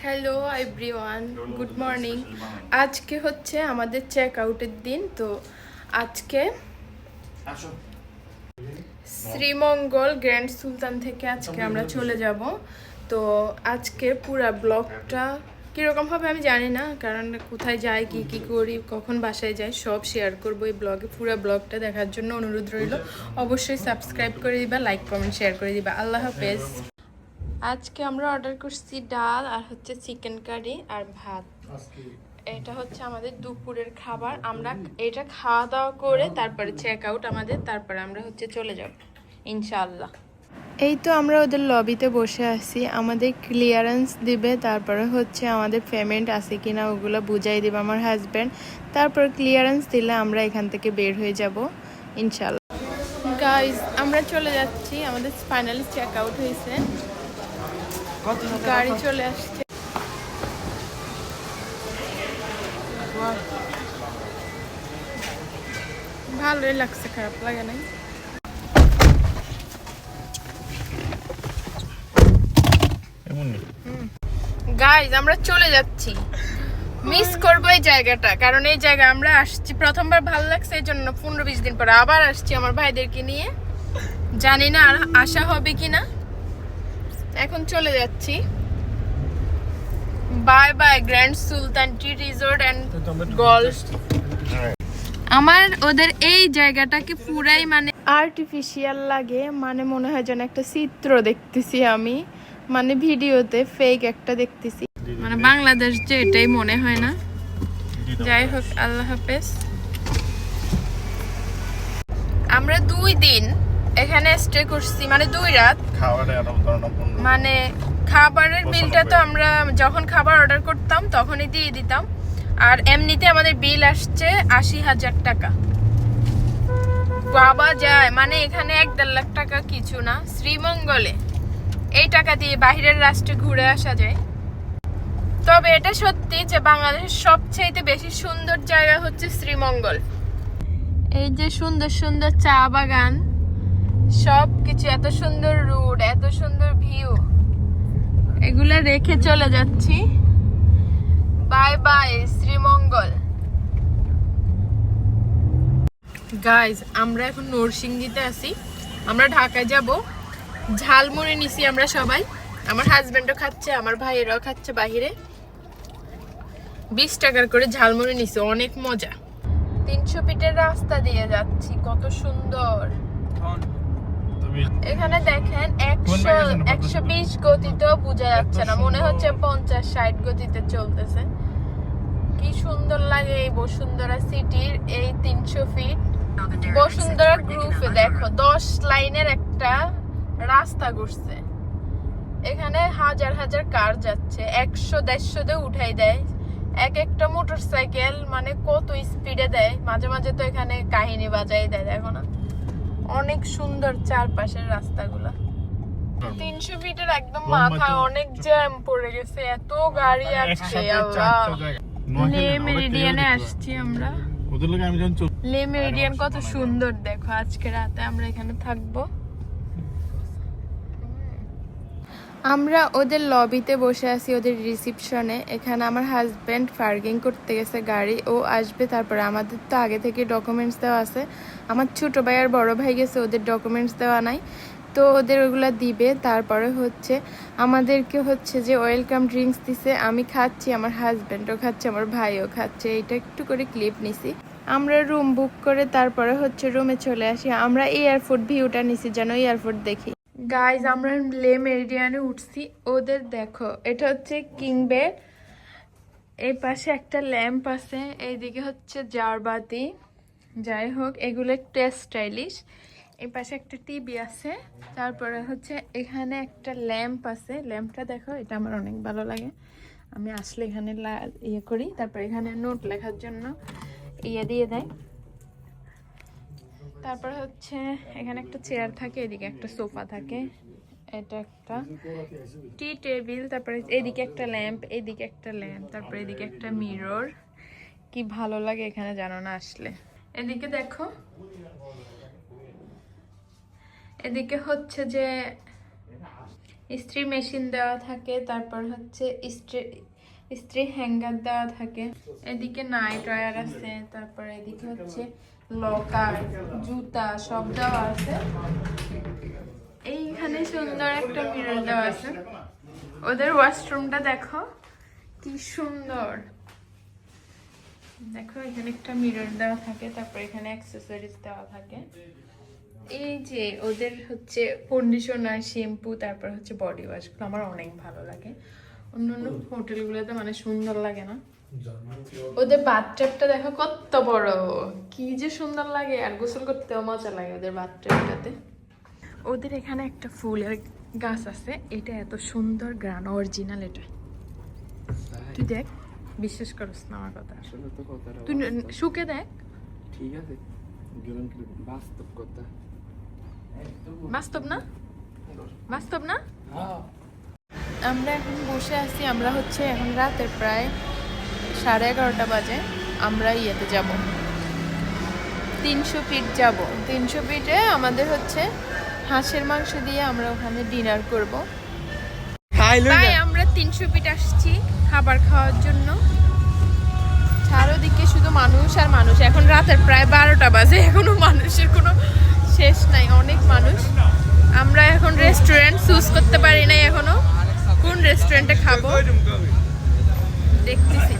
Hello everyone good morning আজকে হচ্ছে আমাদের চেক আউটের দিন তো আজকে শ্রীমঙ্গল গ্র্যান্ড সুলতান থেকে আজকে আমরা চলে যাব। তো আজকে পুরা ব্লগটা কীরকম হবে আমি জানি না কারণ কোথায় যাই কি কি করি কখন বাসায় যাই সব শেয়ার করব এই ব্লগে পুরো ব্লগটা দেখার জন্য অনুরোধ রইল। অবশ্যই সাবস্ক্রাইব করে দিবা লাইক কমেন্ট শেয়ার করে দিবা। আল্লাহ হাফেজ। আজকে আমরা অর্ডার করছি ডাল আর হচ্ছে চিকেন কারি আর ভাত। এটা হচ্ছে আমাদের দুপুরের খাবার। আমরা এটা খাওয়া দাওয়া করে তারপরে চেক আউট আমাদের তারপরে আমরা হচ্ছে চলে যাব ইনশাআল্লাহ। এই তো আমরা ওদের লবিতে বসে আছি। আমাদের ক্লিয়ারেন্স দিবে তারপরে হচ্ছে আমাদের পেমেন্ট আছে কিনা ওগুলো বুঝাই দিবে আমার হাজব্যান্ড তারপর ক্লিয়ারেন্স দিলে আমরা এখান থেকে বের হয়ে যাব ইনশাল্লাহ গাইজ আমরা চলে যাচ্ছি। আমাদের ফাইনালি চেক আউট হয়েছে। গাড়ি চলে আসছে। ভালোই লাগছে খারাপ লাগে নাই। গাইজ আমরা চলে যাচ্ছি। মিস করব এই জায়গাটা কারণ এই জায়গা আমরা আসছি। প্রথমবার ভালো লাগছে এই জন্য পনেরো বিশ দিন পরে আবার আসছি আমার ভাইদেরকে নিয়ে। জানি না আর আসা হবে কিনা। এখন চলে যাচ্ছি। Bye bye Grand Sultan Tea Resort and Golf আমার ওদের এই জায়গাটাকে পুরাই মানে আর্টিফিশিয়াল লাগে মানে মনে হয় যেন একটা চিত্র দেখতেছি আমি মানে ভিডিওতে ফেক একটা দেখতেছি। মানে বাংলাদেশ যে এটাই মনে হয় না। যাই হোক আল্লাহ হাফেজ। আমরা দুই দিন এখানে স্টে করছি মানে দুই রাত। মানে খাবারের বিলটা তো আমরা যখন খাবার অর্ডার করতাম তখনই দিয়ে দিতাম। আর এমনিতে আমাদের বিল আসছে আশি হাজার টাকা। বাবা যায় মানে এখানে এক দেড় লাখ টাকা কিছু না শ্রীমঙ্গলে। এই টাকা দিয়ে বাহিরের রাষ্ট্রে ঘুরে আসা যায়। তবে এটা সত্যি যে বাংলাদেশের সবচেয়ে বেশি সুন্দর জায়গা হচ্ছে শ্রীমঙ্গল। এই যে সুন্দর সুন্দর চা বাগান। সব কিছু এত সুন্দর রোড এত সুন্দর ভিউ এগুলো রেখে চলে যাচ্ছি। Bye by Sreemangal. গাইজ আমরা এখন নরসিংদীতে আছি। আমরা ঢাকায় যাব। ঝালমুড়ি নিছি আমরা সবাই। আমার হাজবেন্ডও খাচ্ছে, আমার ভাইয়েরাও খাচ্ছে বাহিরে। বিশ টাকার করে ঝালমুড়ি নিছি, অনেক মজা। তিনশো ফিটের রাস্তা দিয়ে যাচ্ছি, কত সুন্দর। এখানে দেখেন একশো একশো বিশ গতিতেও বোঝা যাচ্ছে না। মনে হচ্ছে পঞ্চাশ ষাট গতিতে চলতেছে। কি সুন্দর লাগে এই বসুন্ধরা সিটির এই তিনশো ফিট বসুন্ধরা গ্রুপে দেখো দশ লাইনের একটা রাস্তা ঘুরছে। এখানে হাজার হাজার কার যাচ্ছে একশো দেড়শোতে উঠাই দেয়। এক একটা মোটর সাইকেল মানে কত স্পিডে দেয়। মাঝে মাঝে তো এখানে কাহিনী বাজাই দেয় দেখো না। অনেক সুন্দর চারপাশের রাস্তাগুলো। তিনশো ফিটের একদম মাথা অনেক জ্যাম পড়ে গেছে এত গাড়ি আছে আল্লাহ। লে মেরিডিয়ানে আসছি আমরা। লে মেরিডিয়ান কত সুন্দর দেখো আজকে রাতে আমরা এখানে থাকব। আমরা ওদের লবিতে বসে আছি, ওদের রিসিপশনে এখানে আমার হাজব্যান্ড পার্কিং করতে গেছে গাড়ি, ও আসবে তারপরে। আমাদের তো আগে থেকে ডকুমেন্টস দেওয়া আছে। আমার ছোট ভাই আর বড় ভাই গেছে, ওদের ডকুমেন্টস দেওয়া নাই। তো ওদের ওগুলা দিবে, তারপরে হচ্ছে আমাদেরকে হচ্ছে যে ওয়েলকাম ড্রিঙ্কস দিছে, আমি খাচ্ছি, আমার হাজব্যান্ডও খাচ্ছে, আমার ভাইও খাচ্ছে। এটা একটু করে ক্লিপ নিছি। আমরা রুম বুক করে তারপরে হচ্ছে রুমে চলে আসি। আমরা এয়ারপোর্ট ভিউটা নিছি, যেন এয়ারপোর্ট দেখি। গাইজ আমরা লে মেরিডিয়ানে উঠছি। ওদের দেখো, এটা হচ্ছে কিং বেড এই পাশে একটা ল্যাম্প আছে, এইদিকে হচ্ছে জারবাতি। যাই হোক, এগুলো একটু স্টাইলিশ। এই পাশে একটা টিভি আছে, তারপরে হচ্ছে এখানে একটা ল্যাম্প আছে। ল্যাম্পটা দেখো, এটা আমার অনেক ভালো লাগে। আমি আসলে এখানে ইয়ে করি, তারপর এখানে নোট লেখার জন্য ইয়ে দিয়ে দেয়। তারপর হচ্ছে এখানে একটা চেয়ার থাকে, এদিকে একটা সোফা থাকে, এটা একটা টি টেবিল, তারপরে এদিকে একটা ল্যাম্প, এদিকে একটা ল্যাম্প, তারপরে এদিকে একটা মিরর। কি ভালো লাগে এখানে জানো না আসলে। এদিকে দেখো, এদিকে হচ্ছে যে ইস্ত্রি মেশিন দেওয়া থাকে, তারপর হচ্ছে ইস্ত্রি ইস্ত্রি হ্যাঙ্গার দেওয়া থাকে। এদিকে নাইট ড্রায়ার আছে, তারপর এদিকে হচ্ছে লকার জুতা, সব দেওয়া আছে। এইখানে সুন্দর একটা মিরর দেওয়া আছে। ওদের ওয়াশরুমটা দেখো, কি সুন্দর। দেখো, এখানে একটা মিরর দেওয়া থাকে, তারপর এখানে অ্যাক্সেসরিজ দেওয়া থাকে। এই যে, ওদের হচ্ছে কন্ডিশনার শ্যাম্পু তারপর হচ্ছে বডি ওয়াশগুলো আমার অনেক ভালো লাগে। অন্য অন্য হোটেলগুলোতে মানে সুন্দর লাগে না। ওদের বাথটাবটা দেখো কত বড়। কি যে সুন্দর লাগে আর গোসল করতেও মজা লাগে ওদের বাথটাবটাতে ওদের এখানে একটা ফুলের গাছ আছে এটা এত সুন্দর গ্রান অরিজিনাল এটা। তুই দেখ বিশ্বাস করস না আমার কথা। আসলে তো তুই শুকে দেখ। ঠিক আছে বাস্তব কথা? বাস্তব না? বাস্তব না? আমরা এখন বসে আছি আমরা হচ্ছে এখন রাতের প্রায় সাড়ে এগারোটা বাজে আমরা ইয়েতে যাব। তিনশো ফিট যাব। তিনশো ফিটে আমাদের হচ্ছে হাঁসের মাংস দিয়ে আমরা ওখানে ডিনার করব। তাই আমরা তিনশো ফিট আসছি খাবার খাওয়ার জন্য। চারোদিকে শুধু মানুষ আর মানুষ। এখন রাতের প্রায় বারোটা বাজে এখনও মানুষের কোনো শেষ নাই অনেক মানুষ। আমরা এখন রেস্টুরেন্ট চুজ করতে পারি নাই এখনও। কোন রেস্টুরেন্টে খাব? দেখতেছি।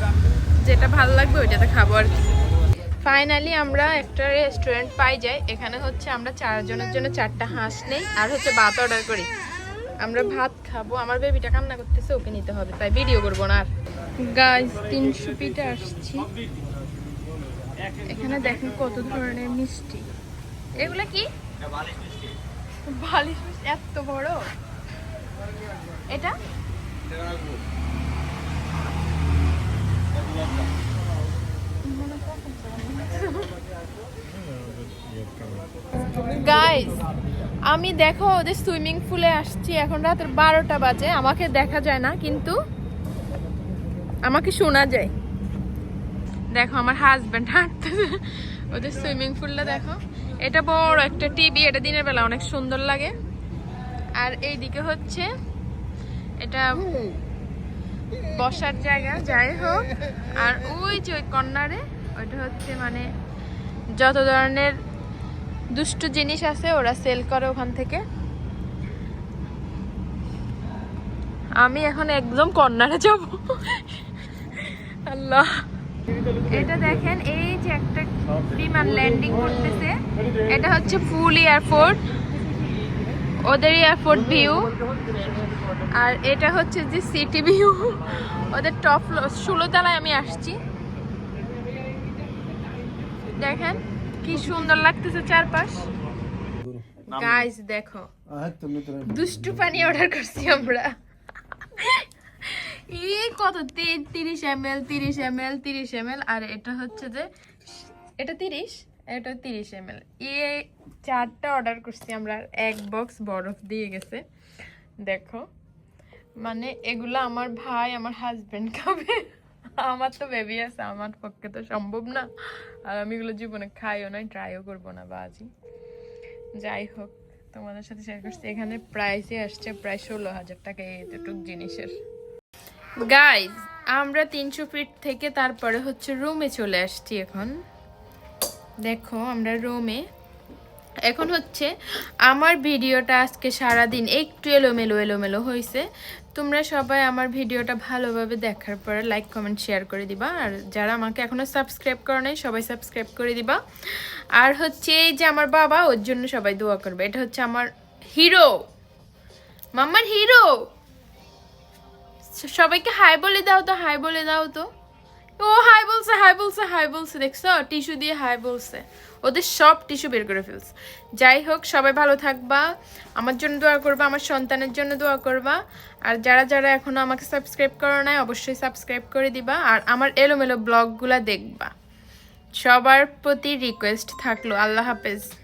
যেটা ভালো লাগবে ওইটাতে খাব আর কি। ফাইনালি আমরা একটা রেস্টুরেন্ট পাই যাই। এখানে হচ্ছে আমরা চারজনের জন্য চারটা হাঁস নেই আর হচ্ছে ভাত অর্ডার করি। আমরা ভাত খাব। আমার বেবিটা কান্না করতেছে, ওকে নিতে হবে, তাই ভিডিও করব না আর। গাইস তিনশো পিঠে আসছি। এখানে দেখেন কত ধরনের মিষ্টি। এগুলা কি? বালিশ মিষ্টি। এত বড়? এটা? গাইস আমি দেখো ওদের সুইমিং পুলে আসছি, এখন রাতের বারোটা বাজে, আমাকে দেখা যায় না, কিন্তু আমাকে শোনা যায়। দেখো আমার হাজব্যান্ড হাঁটতেছে। ওদের সুইমিং পুলটা দেখো। এটা বড় একটা টিভি, এটা দিনের বেলা, অনেক সুন্দর লাগে। আর এইদিকে হচ্ছে, এটা বসার জায়গা, যাই হোক। আর ওই যে ওই কর্নারে, ওইটা হচ্ছে মানে যত ধরনের দুষ্ট জিনিস আছে, ওরা সেল করে ওখান থেকে। আমি এখন একদম কর্নারে যাব। আল্লাহ। এটা দেখেন, এই যে একটা বিমান ল্যান্ডিং করতেছে। এটা হচ্ছে ফুল এয়ারপোর্ট ওদের এয়ারপোর্ট ভিউ আর এটা হচ্ছে যে সিটি ভিউ ওদের টপ ষোলো তলায় আমি আসছি। দেখেন কি সুন্দর লাগতেছে চারপাশ। গাইস দেখো। দুষ্টু পানি অর্ডার করছি আমরা। এই কত? তিরিশ এম এল তিরিশ এম এল তিরিশ এম এল আর এটা হচ্ছে যে এটা তিরিশ এটা তিরিশ এম এল এই চারটা অর্ডার করছি আমরা। এক বক্স বরফ দিয়ে গেছে। দেখো। মানে এগুলো আমার ভাই, আমার হাজবেন্ড খাবে। আমার তো বেবি আছে, আমার পক্ষে তো সম্ভব না। আর আমি এগুলো জীবনে খাইও না ট্রাইও করব না বা বাজি। যাই হোক, তোমাদের সাথে শেয়ার করছি। এখানে প্রাইসে আসছে প্রায় ষোলো হাজার টাকা এইটুক জিনিসের। গাইজ আমরা তিনশো ফিট থেকে তারপরে হচ্ছে রুমে চলে আসছি এখন। দেখো, আমরা রুমে এখন হচ্ছে আমার ভিডিওটা আজকে সারাদিন একটু এলোমেলো এলোমেলো হয়েছে তোমরা সবাই আমার ভিডিওটা ভালোভাবে দেখার পরে লাইক কমেন্ট শেয়ার করে দিবা। আর যারা আমাকে এখনও সাবস্ক্রাইব করে নাই, সবাই সাবস্ক্রাইব করে দিবা। আর হচ্ছে এই যে আমার বাবা, ওর জন্য সবাই দোয়া করবে। এটা হচ্ছে আমার হিরো মাম্মার হিরো সবাইকে হাই বলে দাও তো হাই বলে দাও তো। ও, হাই বলছে হাই বলছে হাই বলছে, দেখছ? টিস্যু দিয়ে হাই বলছে। ওদের সব টিস্যু বের করে ফেলছে। যাই হোক, সবাই ভালো থাকবা। আমার জন্য দোয়া করবা, আমার সন্তানের জন্য দোয়া করবা। আর যারা যারা এখনও আমাকে সাবস্ক্রাইব করো নাই, অবশ্যই সাবস্ক্রাইব করে দিবা। আর আমার এলোমেলো ব্লগগুলা দেখবা। সবার প্রতি রিকোয়েস্ট থাকল। আল্লাহ হাফেজ।